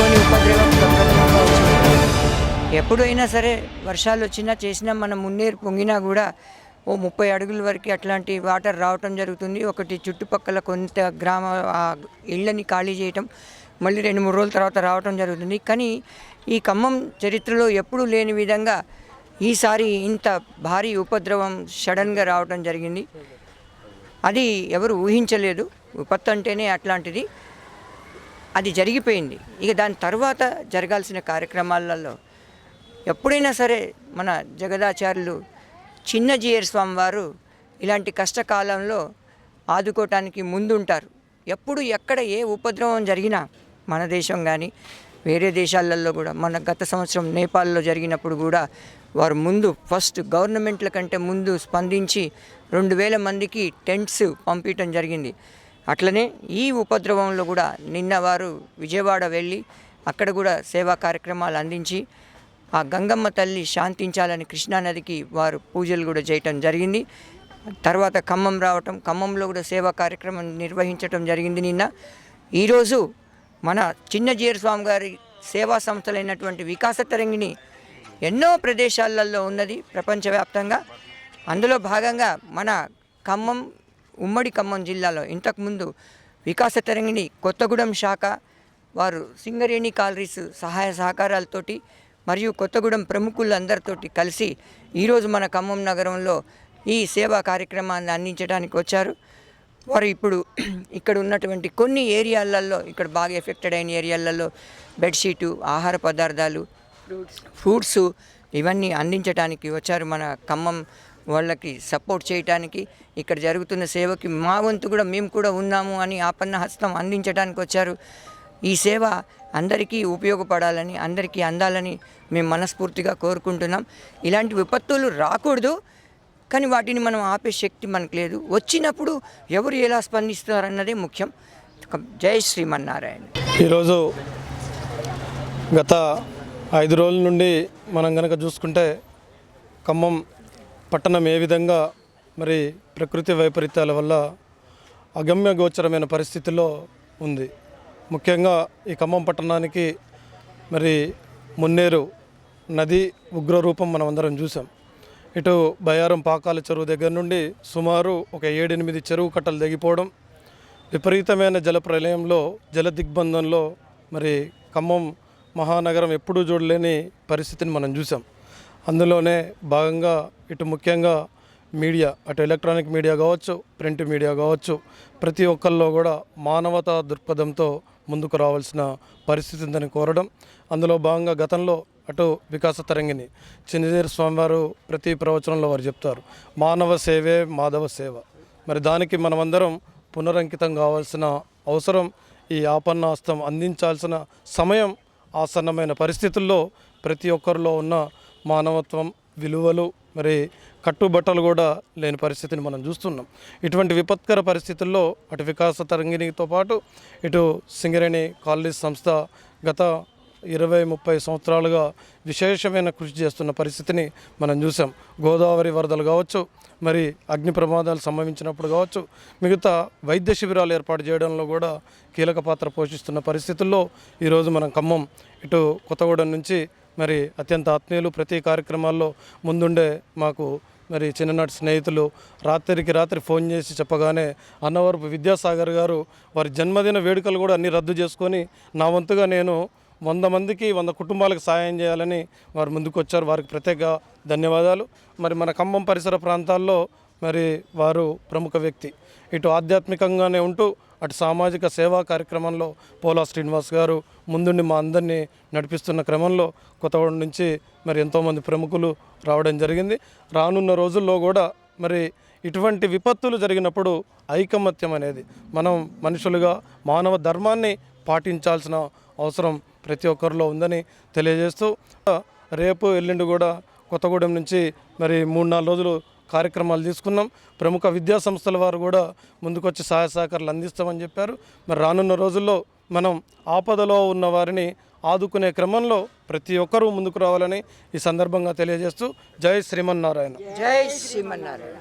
కొన్ని ఉపద్రవం వచ్చింది ఎప్పుడైనా సరే వర్షాలు వచ్చినా చేసినా మనం మున్నేరు పొంగినా కూడా ఓ ముప్పై అడుగుల వరకు అట్లాంటి వాటర్ రావటం జరుగుతుంది. ఒకటి చుట్టుపక్కల కొంత గ్రామ ఇళ్ళని ఖాళీ చేయటం మళ్ళీ రెండు మూడు రోజుల తర్వాత రావటం జరుగుతుంది. కానీ ఈ ఖమ్మం చరిత్రలో ఎప్పుడూ లేని విధంగా ఈసారి ఇంత భారీ ఉపద్రవం సడన్గా రావటం జరిగింది. అది ఎవరు ఊహించలేదు. విపత్తు అంటేనే అట్లాంటిది. అది జరిగిపోయింది. ఇక దాని తర్వాత జరగాల్సిన కార్యక్రమాలలో ఎప్పుడైనా సరే మన జగదాచార్యులు చిన్న జీయర్ స్వామి వారు ఇలాంటి కష్టకాలంలో ఆదుకోవటానికి ముందుంటారు. ఎప్పుడు ఎక్కడ ఏ ఉపద్రవం జరిగినా మన దేశం కానీ వేరే దేశాలలో కూడా మన గత సంవత్సరం నేపాల్లో జరిగినప్పుడు కూడా వారు ముందు ఫస్ట్ గవర్నమెంట్ల కంటే ముందు స్పందించి రెండు వేల మందికి టెంట్స్ పంపించడం జరిగింది. అట్లనే ఈ ఉపద్రవంలో కూడా నిన్న వారు విజయవాడ వెళ్ళి అక్కడ కూడా సేవా కార్యక్రమాలు అందించి ఆ గంగమ్మ తల్లి శాంతించాలని కృష్ణానదికి వారు పూజలు కూడా చేయటం జరిగింది. తర్వాత ఖమ్మం రావటం ఖమ్మంలో కూడా సేవా కార్యక్రమం నిర్వహించటం జరిగింది నిన్న. ఈరోజు మన చిన్నజీర స్వామి గారి సేవా సంస్థలైనటువంటి వికాస తరంగిణి ఎన్నో ప్రదేశాలలో ఉన్నది ప్రపంచవ్యాప్తంగా. అందులో భాగంగా మన ఖమ్మం ఉమ్మడి ఖమ్మం జిల్లాలో ఇంతకుముందు వికాస తరంగిణి కొత్తగూడెం శాఖ వారు సింగరేణి కాలరీస్ సహాయ సహకారాలతోటి మరియు కొత్తగూడెం ప్రముఖులందరితోటి కలిసి ఈరోజు మన ఖమ్మం నగరంలో ఈ సేవా కార్యక్రమాన్ని అందించడానికి వచ్చారు. వారు ఇప్పుడు ఇక్కడ ఉన్నటువంటి కొన్ని ఏరియాలలో ఇక్కడ బాగా ఎఫెక్టెడ్ అయిన ఏరియాలలో బెడ్షీటు ఆహార పదార్థాలు ఫ్రూట్స్ ఇవన్నీ అందించడానికి వచ్చారు మన ఖమ్మం వాళ్ళకి సపోర్ట్ చేయడానికి ఇక్కడ జరుగుతున్న సేవకి మా వంతు కూడా మేము కూడా ఉన్నాము అని ఆపన్న హస్తం అందించడానికి వచ్చారు. ఈ సేవ అందరికీ ఉపయోగపడాలని అందరికీ అందాలని మేము మనస్ఫూర్తిగా కోరుకుంటున్నాం. ఇలాంటి విపత్తులు రాకూడదు కానీ వాటిని మనం ఆపే శక్తి మనకు లేదు. వచ్చినప్పుడు ఎవరు ఎలా స్పందిస్తారన్నదే ముఖ్యం. జై శ్రీమన్నారాయణ. ఈరోజు గత ఐదు రోజుల నుండి మనం కనుక చూసుకుంటే ఖమ్మం పట్టణం ఏ విధంగా మరి ప్రకృతి వైపరీత్యాల వల్ల అగమ్య గోచరమైన పరిస్థితిలో ఉంది. ముఖ్యంగా ఈ ఖమ్మం పట్టణానికి మరి మున్నేరు నది ఉగ్ర రూపం మనం అందరం చూసాం ఇటు బయారం పాకాల చెరువు దగ్గర నుండి సుమారు ఒక ఏడెనిమిది చెరువు కట్టలు తెగిపోవడం విపరీతమైన జల ప్రళయంలో జల దిగ్బంధంలో మరి ఖమ్మం మహానగరం ఎప్పుడూ చూడలేని పరిస్థితిని మనం చూసాం అందులోనే భాగంగా ఇటు ముఖ్యంగా మీడియా అటు ఎలక్ట్రానిక్ మీడియా కావచ్చు ప్రింట్ మీడియా కావచ్చు ప్రతి ఒక్కరిలో కూడా మానవతా దృక్పథంతో ముందుకు రావాల్సిన పరిస్థితి ఉందని కోరడం అందులో భాగంగా గతంలో అటు వికాస తరంగిణి చిన్నజీర స్వామివారు ప్రతి ప్రవచనంలో వారు చెప్తారు మానవ సేవే మాధవ సేవ. మరి దానికి మనమందరం పునరంకితం కావాల్సిన అవసరం ఈ ఆపన్నాస్తం అందించాల్సిన సమయం ఆసన్నమైన పరిస్థితుల్లో ప్రతి ఒక్కరిలో ఉన్న మానవత్వం విలువలు మరి కట్టుబట్టలు కూడా లేని పరిస్థితిని మనం చూస్తున్నాం. ఇటువంటి విపత్కర పరిస్థితుల్లో అటు వికాస తరంగిణితో పాటు ఇటు సింగరేణి కాలేజ్ సంస్థ గత ఇరవై ముప్పై సంవత్సరాలుగా విశేషమైన కృషి చేస్తున్న పరిస్థితిని మనం చూసాం గోదావరి వరదలు కావచ్చు మరి అగ్ని ప్రమాదాలు సంభవించినప్పుడు కావచ్చు మిగతా వైద్య శిబిరాలు ఏర్పాటు చేయడంలో కూడా కీలక పాత్ర పోషిస్తున్న పరిస్థితుల్లో ఈరోజు మనం ఖమ్మం ఇటు కొత్తగూడెం నుంచి మరి అత్యంత ఆత్మీయులు ప్రతి కార్యక్రమాల్లో ముందుండే మాకు మరి చిన్ననాటి స్నేహితులు రాత్రికి రాత్రి ఫోన్ చేసి చెప్పగానే అన్నవరపు విద్యాసాగర్ గారు వారి జన్మదిన వేడుకలు కూడా అన్ని రద్దు చేసుకొని నా వంతుగా నేను వంద మందికి వంద కుటుంబాలకు సాయం చేయాలని వారు ముందుకు వచ్చారు వారికి ప్రత్యేక ధన్యవాదాలు. మరి మన ఖమ్మం పరిసర ప్రాంతాల్లో మరి వారు ప్రముఖ వ్యక్తి. ఇటు ఆధ్యాత్మికంగానే ఉంటూ అటు సామాజిక సేవా కార్యక్రమంలో పోలా శ్రీనివాస్ గారు ముందుండి మా అందరినీ నడిపిస్తున్న క్రమంలో కొత్తగూడెం నుంచి మరి ఎంతోమంది ప్రముఖులు రావడం జరిగింది. రానున్న రోజుల్లో కూడా మరి ఇటువంటి విపత్తులు జరిగినప్పుడు ఐకమత్యం అనేది మనం మనుషులుగా మానవ ధర్మాన్ని పాటించాల్సిన అవసరం ప్రతి ఒక్కరిలో ఉందని తెలియజేస్తూ రేపు ఎల్లుండి కూడా కొత్తగూడెం నుంచి మరి మూడు నాలుగు రోజులు కార్యక్రమాలు తీసుకున్నాం. ప్రముఖ విద్యా సంస్థల వారు కూడా ముందుకొచ్చి సహాయ సహకారాలు అందిస్తామని చెప్పారు. మరి రానున్న రోజుల్లో మనం ఆపదలో ఉన్న వారిని ఆదుకునే క్రమంలో ప్రతి ఒక్కరూ ముందుకు రావాలని ఈ సందర్భంగా తెలియజేస్తూ జై శ్రీమన్నారాయణ. జై శ్రీమన్నారాయణ.